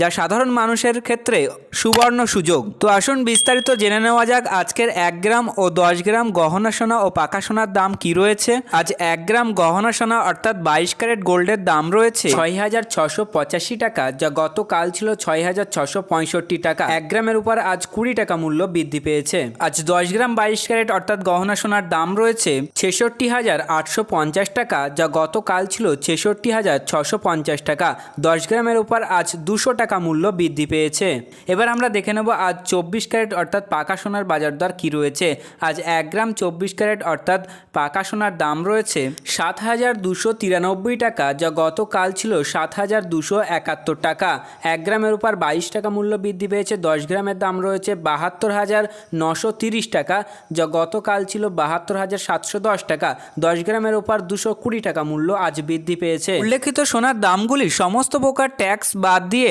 যা সাধারণ মানুষের ক্ষেত্রে সুবর্ণ সুযোগ। তো আসুন বিস্তারিত জেনে নেওয়া যাক আজকের এক গ্রাম ও দশ গ্রাম গহনা সোনা ও পাকা সোনার দাম কি রয়েছে। আজ এক গ্রাম গহনা সোনা অর্থাৎ বাইশ ক্যারেট গোল্ডের দাম রয়েছে ছয় হাজার ছশো পঁচাশি টাকা, যা গতকাল ছিল ছয় হাজার ছশো পঁয়ষট্টি টাকা। এক গ্রামের উপর আজ কুড়ি টাকা মূল্য বৃদ্ধি পেয়েছে। আজ দশ গ্রাম বাইশ ক্যারেট অর্থাৎ গহনা সোনার দাম রয়েছে ছেষট্টি হাজার আটশো পঞ্চাশ টাকা, যা গতকাল ছিল ছেষট্টি হাজার ছশো পঞ্চাশ টাকা। দশ গ্রামের উপর আজ দুশো টাকা মূল্য বৃদ্ধি পেয়েছে। এবার আমরা দেখে নেব আজ চব্বিশ ক্যারেট অর্থাৎ পাকা সোনার বাজার দর কী রয়েছে। আজ এক গ্রাম চব্বিশ ক্যারেট অর্থাৎ পাকা সোনার দাম রয়েছে সাত হাজার দুশো তিরানব্বই টাকা, যা গতকাল ছিল সাত হাজার দুশো একাত্তর টাকা। এক গ্রামের উপর বাইশ টাকা মূল্য বৃদ্ধি পেয়েছে, দশ গ্রামের দাম রয়েছে বাহাত্তর হাজার নশো তিরিশ টাকা, যা গতকাল ছিল বাহাত্তর হাজার সাতশো দশ টাকা। দশ গ্রামের উপর দুশো কুড়ি টাকা মূল্য আজ বৃদ্ধি পেয়েছে। উল্লেখিত সোনার দামগুলি সমস্ত প্রকার ট্যাক্স বাদ দিয়ে